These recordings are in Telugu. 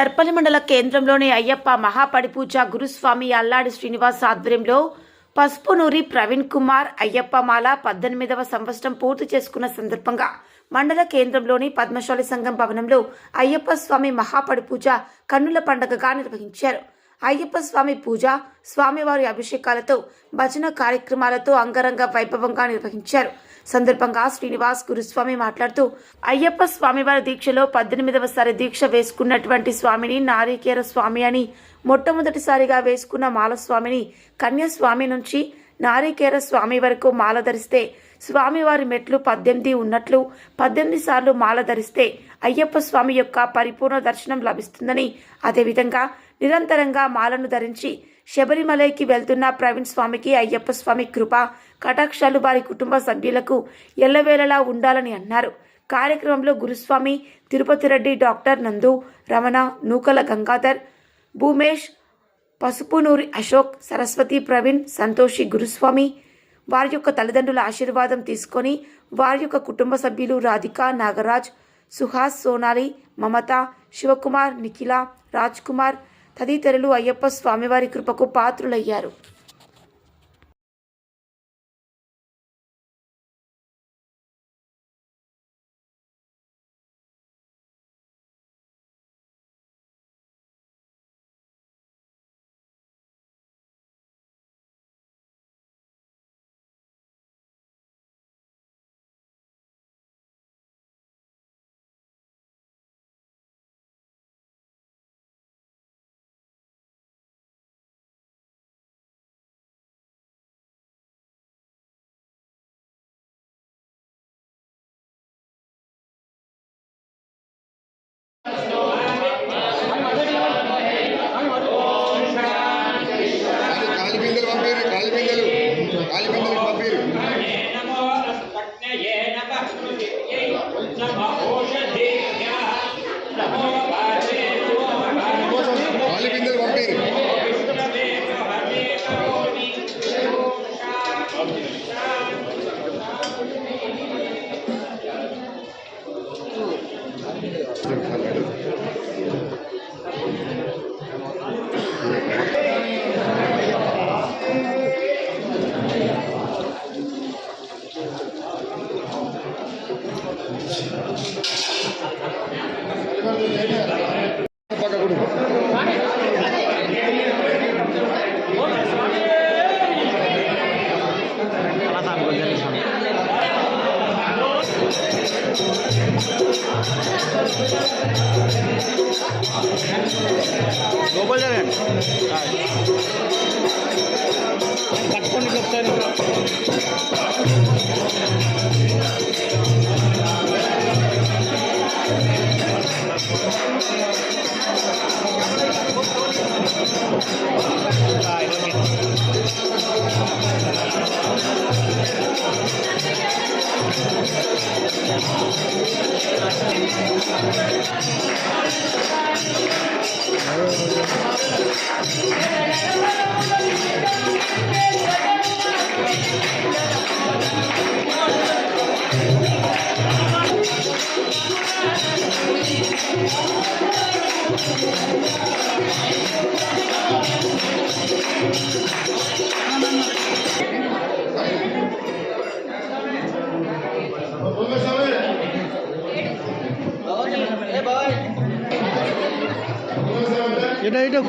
దర్పల్లి మండల కేంద్రంలోని అయ్యప్ప మహాపడిపూజ గురుస్వామి అల్లాడి శ్రీనివాస్ ఆధ్వర్యంలో పసుపునూరి ప్రవీణ్ కుమార్ అయ్యప్ప మాల పద్దెనిమిదవ సంవత్సరం పూర్తి చేసుకున్న సందర్భంగా మండల కేంద్రంలోని పద్మశాలి సంఘం భవనంలో అయ్యప్ప స్వామి మహాపడిపూజ కన్నుల పండగగా నిర్వహించారు. అయ్యప్ప స్వామి పూజ స్వామివారి అభిషేకాలతో భజన కార్యక్రమాలతో అంగరంగ వైభవంగా నిర్వహించారు. సందర్భంగా శ్రీనివాస్ గురుస్వామి మాట్లాడుతూ అయ్యప్ప స్వామివారి దీక్షలో పద్దెనిమిదవసారి దీక్ష వేసుకున్నటువంటి స్వామిని నారీకేర స్వామి అని మొట్టమొదటిసారిగా వేసుకున్న మాలస్వామిని కన్యాస్వామి నుంచి నారీకేర స్వామి వరకు మాల ధరిస్తే స్వామివారి మెట్లు పద్దెనిమిది ఉన్నట్లు పద్దెనిమిది సార్లు మాల ధరిస్తే అయ్యప్ప స్వామి యొక్క పరిపూర్ణ దర్శనం లభిస్తుందని అదేవిధంగా నిరంతరంగా మాలను ధరించి శబరిమలైకి వెళ్తున్న ప్రవీణ్ స్వామికి అయ్యప్ప స్వామి కృప కటాక్షాలు వారి కుటుంబ సభ్యులకు ఎల్లవేళలా ఉండాలని అన్నారు. కార్యక్రమంలో గురుస్వామి తిరుపతి రెడ్డి డాక్టర్ నందు రమణ నూకల గంగాధర్ భూమేష్ పసుపునూరి అశోక్ సరస్వతి ప్రవీణ్ సంతోషి గురుస్వామి. వారి యొక్క తల్లిదండ్రుల ఆశీర్వాదం తీసుకొని వారి యొక్క కుటుంబ సభ్యులు రాధిక నాగరాజ్ సుహాస్ సోనాలి మమత శివకుమార్ నిఖిల రాజ్ కుమార్ తదితరులు అయ్యప్ప స్వామివారి కృపకు పాత్రులయ్యారు. Ali, গোপাল যাবেন? কাঠখন্ড লোকটা ఇటు ఇటు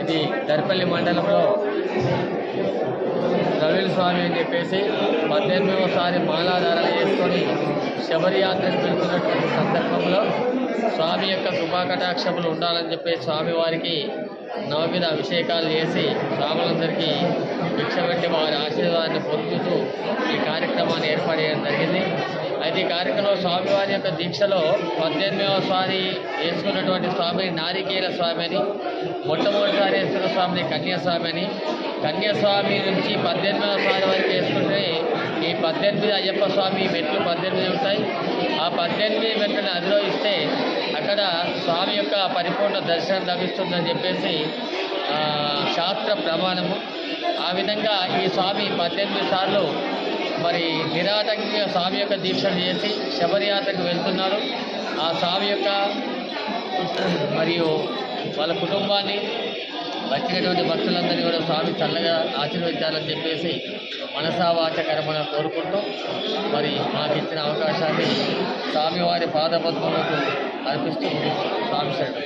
ఇది దర్పల్లి మండలంలో రవీల్ స్వామి అని చెప్పేసి పద్దెనిమిదవసారి మాలాధారణ చేసుకొని శబరియాత్రకు వెళ్తున్నటువంటి సందర్భంలో స్వామి యొక్క కృపాకటాక్షములు ఉండాలని చెప్పి స్వామివారికి నవమిద అభిషేకాలు చేసి స్వాములందరికీ భిక్ష పెట్టి వారి ఆశీర్వాదాన్ని పొందుతూ ఈ కార్యక్రమాన్ని ఏర్పాటు చేయడం జరిగింది. అయితే ఈ కార్యక్రమంలో స్వామివారి యొక్క దీక్షలో పద్దెనిమిదవ స్వామి వేసుకున్నటువంటి స్వామిని నారికేల స్వామి అని మొట్టమొదటిసారి వేసుకున్న స్వామిని కన్యాస్వామి అని కన్యాస్వామి నుంచి పద్దెనిమిదవ స్వామి వరకు వేసుకుంటే ఈ పద్దెనిమిది అయ్యప్ప స్వామి మెట్లు పద్దెనిమిది ఉంటాయి. ఆ పద్దెనిమిది మెట్లను అధిరోహిస్తే అక్కడ స్వామి యొక్క పరిపూర్ణ దర్శనం లభిస్తుందని చెప్పేసి శాస్త్ర ప్రమాణము. ఆ విధంగా ఈ స్వామి పద్దెనిమిది సార్లు మరి నిరాటంకంగా స్వామి యొక్క దీక్షలు చేసి శబరియాత్రకు వెళ్తున్నారు. ఆ స్వామి యొక్క మరియు వాళ్ళ కుటుంబాన్ని వచ్చినటువంటి భక్తులందరినీ కూడా స్వామి చల్లగా ఆశీర్వదించాలని చెప్పేసి మనసావాచకరమైన కోరుకుంటూ మరి మాకు ఇచ్చిన అవకాశాన్ని స్వామివారి పాదపద్మలకు అర్పిస్తూ స్వామి శరణం.